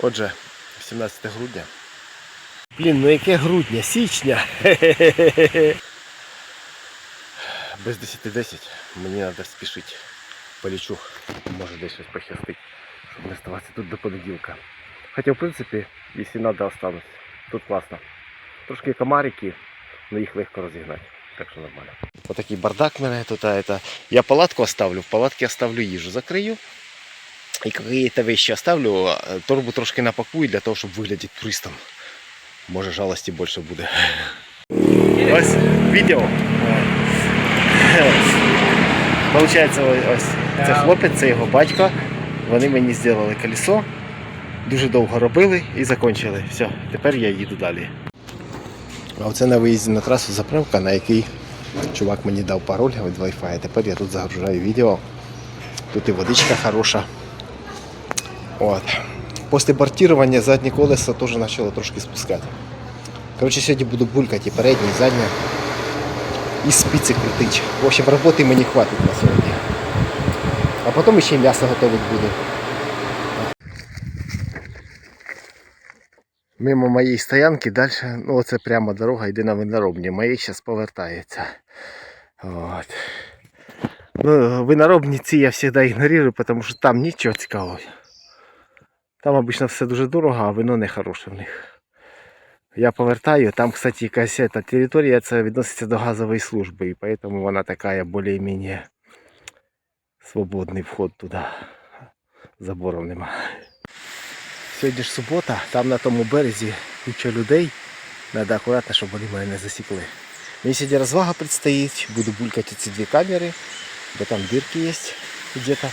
Отже, 17 грудня. Блін, ну яке грудня, січня. Без 10.10 мені треба спішити. Полічу, може десь щось пощастить, щоб не ставатися тут до понеділка. Хоча, в принципі, якщо треба, останусь. Тут класно. Трошки комарики, але їх легко розігнати. Так що нормально. Отакий бардак в мене тут. Я палатку оставлю, в палатке оставлю їжу, закрию. І какие-то вещи оставлю, торбу трошки напакую для того, щоб виглядати туристом. Може жалості більше буде. Ось відео. Получається, ось це хлопець, це його батько. Вони мені зробили колесо. Дуже довго робили і закінчили. Все, тепер я їду далі. А оце на виїзді на трасу заправка, на який чувак мені дав пароль від Wi-Fi. Тепер я тут загружаю відео. Тут і водичка хороша. От. Після бортирования заднє колесо теж почало трошки спускати. Коротше, сьогодні буду булькати і переднє, і заднє. І спиці крутить. В общем, роботи мені хватить на сьогодні. А потім ще й м'ясо готувати буду. Мимо моєї стоянки далі, ну оце прямо дорога йде на виноробні. Моєї зараз повертається. От. Ну, виноробні ці я завжди ігнорую, тому що там нічого цікавого. Там обично все дуже дорого, а вино не хороше в них. Я повертаю, там, кстати, якась ця територія це відноситься до газової служби, і тому вона така більш-менш свободний вход туди. Заборів нема. Сьогодні ж субота, там на тому березі куча людей. Треба акуратно, щоб вони мене не засікли. Мені сьогодні розвага предстоїть, буду булькати ці дві камери, бо там дірки є где-то.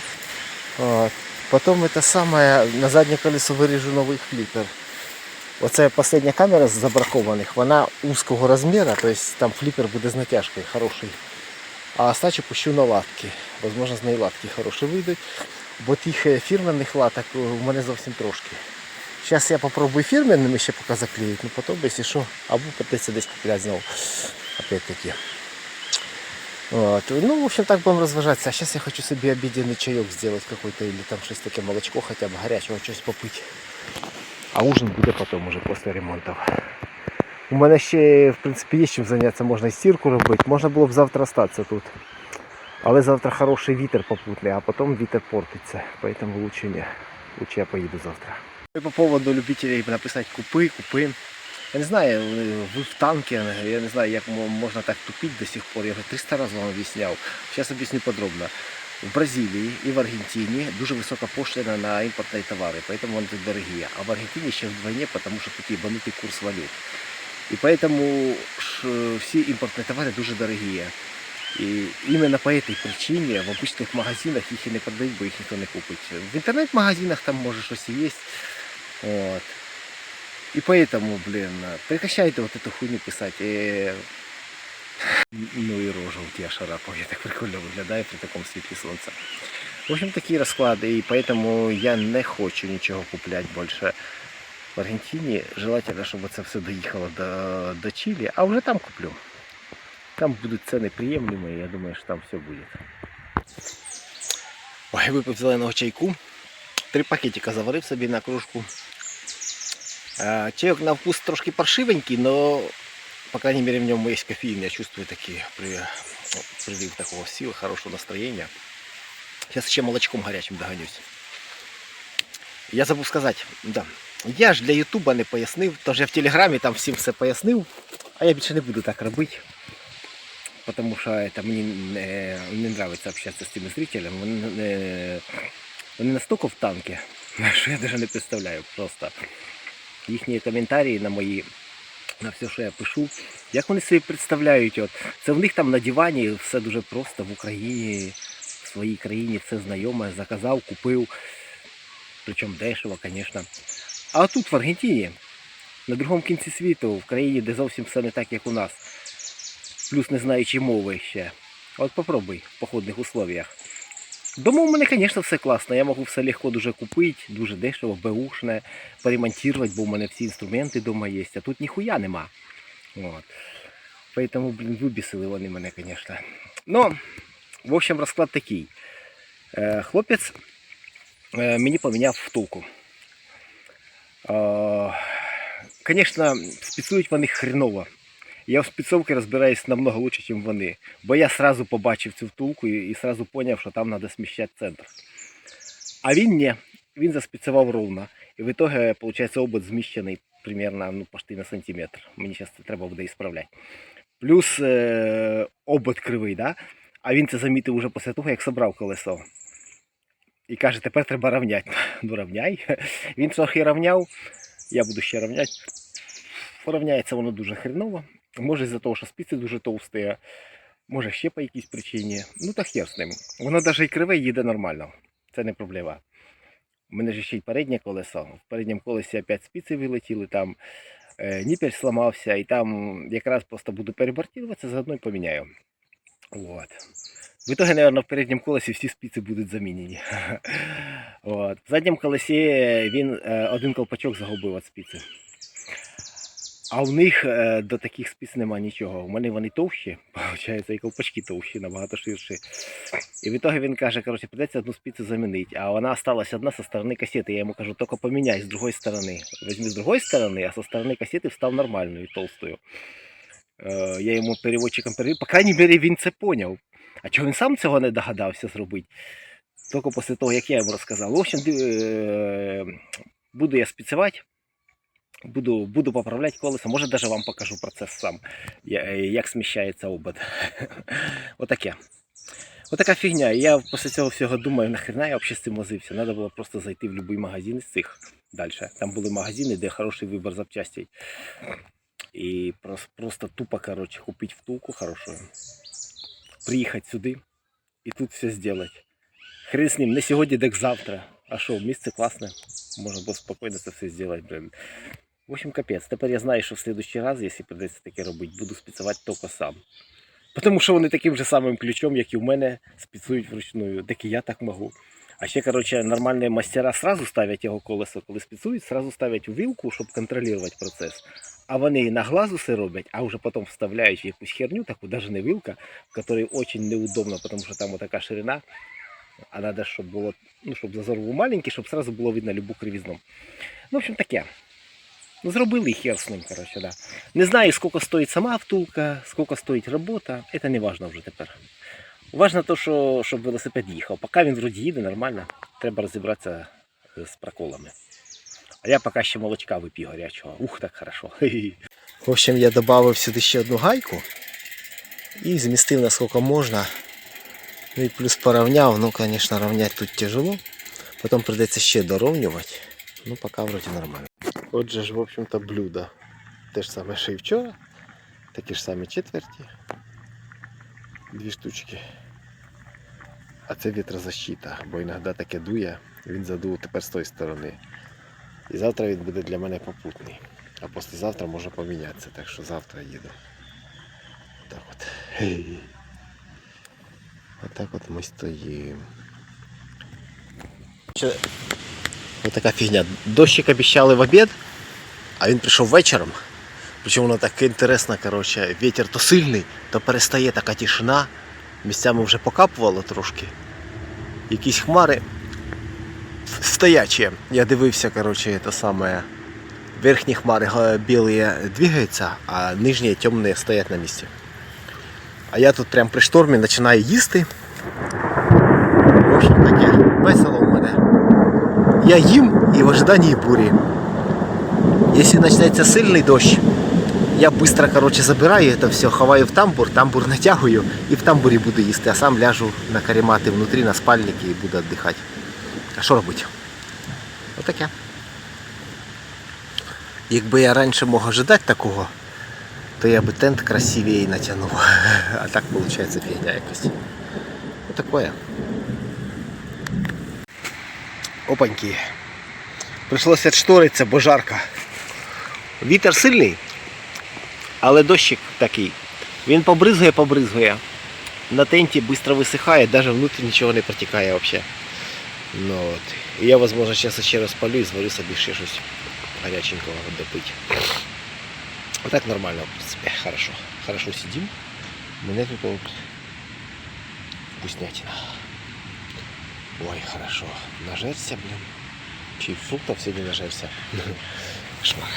От. Потім это самое, на заднє колесо виріжу новий фліпер. Оце остання камера з забракованих, вона узкого розміру, тобто там фліпер буде з натяжкою хороший. А остачу пущу на латки. Возможно, з неї латки хороші вийдуть. Бо тих е, фірменних латок е, у мене зовсім трошки. Зараз я попробую фірменними ще поки заклеїти, ну потім, якщо що, або придеться десь купляти знову. Опять-таки. Вот. Ну, в общем, так будем разважаться. А сейчас я хочу себе обеденный чаек сделать какой-то или там что-то таке молочко хотя бы горячего, щось попить. А ужин буде потом уже после ремонту. У мене ще, в принципі, є чим зайнятися, можна і стірку робити, можна було б завтра остатися тут. Але завтра хороший вітер попутний, а потім вітер портиться. Поэтому лучше не. Лучше я поїду завтра. І по поводу любителей написати купи, купи. Я не знаю, ви в танке, я не знаю, як мо- можна так тупити до сих пор. Я вже 300 разів вам об'ясняв. Зараз об'ясню подробно. В Бразилії і в Аргентині дуже висока пошлина на імпортні товари, поэтому вони тут дорогі. А в Аргентині ще вдвойне, тому що тут ебанутий курс валют. І поэтому ж, всі імпортні товари дуже дорогі. І іменно по этой причині в обычных магазинах їх і не продають, бо їх ніхто не купить. В інтернет-магазинах там може щось і є. Вот. И поэтому, блин, прекращайте вот эту хуйню писать. И... Ну и рожа у тебя шарапов, я так прикольно виглядає при такому світлі сонця. В общем, такі розклади, і поэтому я не хочу нічого купляти більше в Аргентині. Желательно, щоб це все доїхало до, до Чилі, а вже там куплю. Там будуть ціни приємлими, і я думаю, що там все буде. Ой, випив зеленого чайку. Три пакетика заварив собі на кружку. А, Чайок на вкус трошки паршивенький, но, по крайней мере, в нем есть кофеин. Я чувствую такие при, прилив такого сил, хорошего настроения. Сейчас еще молочком горячим догонюсь. Я забув сказати, да. Я ж для Ютуба не пояснив, тож я в Телеграмі там всім все пояснив, а я більше не буду так робити. Потому що это мені не, не нравится общаться з тими зрителями. Вони, не, вони настільки в танки, що я навіть не представляю просто їхні коментарі на мої, на все, що я пишу. Як вони собі представляють, от, це в них там на дивані все дуже просто в Україні, в своїй країні все знайоме, заказав, купив. Причому дешево, звісно. А тут в Аргентині, на другому кінці світу, в країні, де зовсім все не так, як у нас. Плюс не знаючи мови ще. От попробуй в походних условиях. Дома у мене, звісно, все класно. Я можу все легко дуже купити, дуже дешево, беушне, поремонтувати, бо у мене всі інструменти вдома є, а тут ніхуя нема. От. Поэтому, блін, вибісили вони мене, звісно. Ну, в общем, розклад такий. Е, Хлопець е, мені поміняв втулку. Звісно, спецують вони хреново. Я в спецовці розбираюсь намного лучше, ніж вони. Бо я сразу побачив цю втулку і, сразу зрозумів, що там треба сміщати центр. А він ні. Він заспецував ровно. І в итоге, виходить, обод зміщений примерно ну, почти на сантиметр. Мені зараз це треба буде ісправляти. Плюс е, обод кривий, да? а він це замітив уже після того, як собрав колесо. І каже, тепер треба рівняти. Ну, рівняй. Він трохи рівняв, я буду ще рівняти. Порівняється воно дуже хреново. Може з-за того, що спиці дуже товсті, може ще по якійсь причині. Ну та хер з ним. Воно навіть і криве їде нормально. Це не проблема. У мене ж ще й переднє колесо. В передньому колесі опять спиці вилетіли, там е, ніпель сламався, і там якраз просто буду перебортуватися, заодно і поміняю. Вот. В итоге, наверное, в передньому колесі всі спиці будуть замінені. От. В задньому колесі він е, один колпачок загубив від спиці. А в них е, до таких спиць нема нічого. У мене вони товщі, виходить, і колпачки товщі, набагато ширші. І в итоге він каже, короче, придеться одну спицю замінити. А вона осталась одна со сторони кассети. Я йому кажу, тільки поміняй з другої сторони. Візьми з другої сторони, а со сторони кассети встав нормальною, толстою. Е, я йому переводчиком перевів. По крайній мірі він це поняв. А чого він сам цього не догадався зробити? Тільки після того, як я йому розказав. В общем, е, буду я спецувати. Буду, буду поправляти колесо. Може, навіть вам покажу процес сам, е, як сміщається обод. Отаке. Отака фігня. Я після цього всього думаю, нахрена я взагалі з цим возився. Треба було просто зайти в будь-який магазин з цих далі. Там були магазини, де хороший вибір запчастей. І просто, просто тупо, короче, купити втулку хорошую, приїхати сюди і тут все зробити. Хрен з ним, не сьогодні, так завтра. А що, місце класне, можна було спокійно це все зробити, блин. В общем, капець. Тепер я знаю, що в следующий раз, якщо придеться таке робити, буду спецувати тільки сам. Тому що вони таким же самим ключом, як і в мене, спецують вручную, так і я так можу. А ще, короче, нормальні мастера сразу ставлять його колесо, коли спецують, сразу ставлять у вилку, щоб контролювати процес. А вони на глазу все роблять, а вже потім вставляють в якусь херню, таку навіть не вилка, в якій дуже неудобно, тому що там така ширина. А треба, щоб було, ну, щоб зазор був маленький, щоб сразу було видно любу кривізну. Ну, в общем, таке. Ну, зробили хер з ним, короче, да. Не знаю, скільки стоїть сама втулка, скільки стоїть робота, це не важно вже тепер. Важно то, що, щоб велосипед їхав. Поки він вроді їде нормально, треба розібратися з проколами. А я поки ще молочка вип'ю гарячого. Ух, так хорошо. В общем, я додав сюди ще одну гайку і змістив наскільки можна. Ну і плюс порівняв, ну, звісно, рівняти тут тяжело. Потім прийдеться ще доровнювати. Ну, поки вроді нормально. Отже ж, в общем-то, блюдо. Те ж саме, що і вчора. Такі ж самі четверті. Дві штучки. А це вітрозащита, бо іноді таке дує, він задув тепер з тої сторони. І завтра він буде для мене попутний. А післязавтра може помінятися, так що завтра їду. Так от. Отак от ми стоїмо. Ось така фігня. Дощик обіцяли в обід, а він прийшов вечором. Причому воно таке інтересно, коротше, вітер то сильний, то перестає така тишина. Місцями вже покапувало трошки. Якісь хмари стоячі. Я дивився, коротше, це саме. Верхні хмари білі двигаються, а нижні темні стоять на місці. А я тут прям при штормі починаю їсти. В общем таке, весело в мене. Я їм і в ожиданні бурі. Якщо почнеться сильний дощ, я швидко короче, забираю це все, ховаю в тамбур, тамбур натягую і в тамбурі буду їсти, а сам ляжу на каремати внутрі на спальники і буду віддихати. А що робити? Отаке. Якби я раніше мог ожидати такого, то я би тент красивее натягнув. А так виходить фігня якась. Отакое. Опаньки. Прийшлося відшторитися, бо жарко. Вітер сильний, але дощик такий. Він побризгує, побризгує. На тенті швидко висихає, навіть внутрі нічого не протікає взагалі. Ну, от. І я, можливо, зараз ще розпалю і зварю собі ще щось гаряченького допити. Отак нормально, в принципі, хорошо. Хорошо сидим. Мене тут вкуснятина. Ой, хорошо. Нажерся, блин. Чи фруктов сьогодні нажився. Шмах.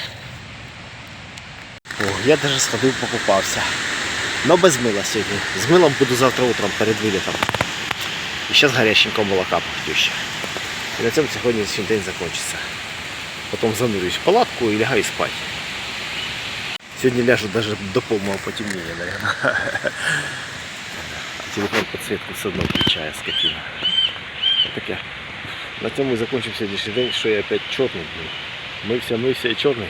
О, я даже сходив покупався. Но без мила сьогодні. З милом буду завтра утром перед вилітом. І ще з молока ще. І на цьому сьогоднішній день закінчиться. Потім занурюсь в палатку і лягаю спати. Сьогодні ляжу даже до повного потемнения, наверное. Телефон підсвітку все одно включає скотина. Таке. На цьому і закінчив сьогоднішній день, що я опять чорний. Мився, мився і чорний.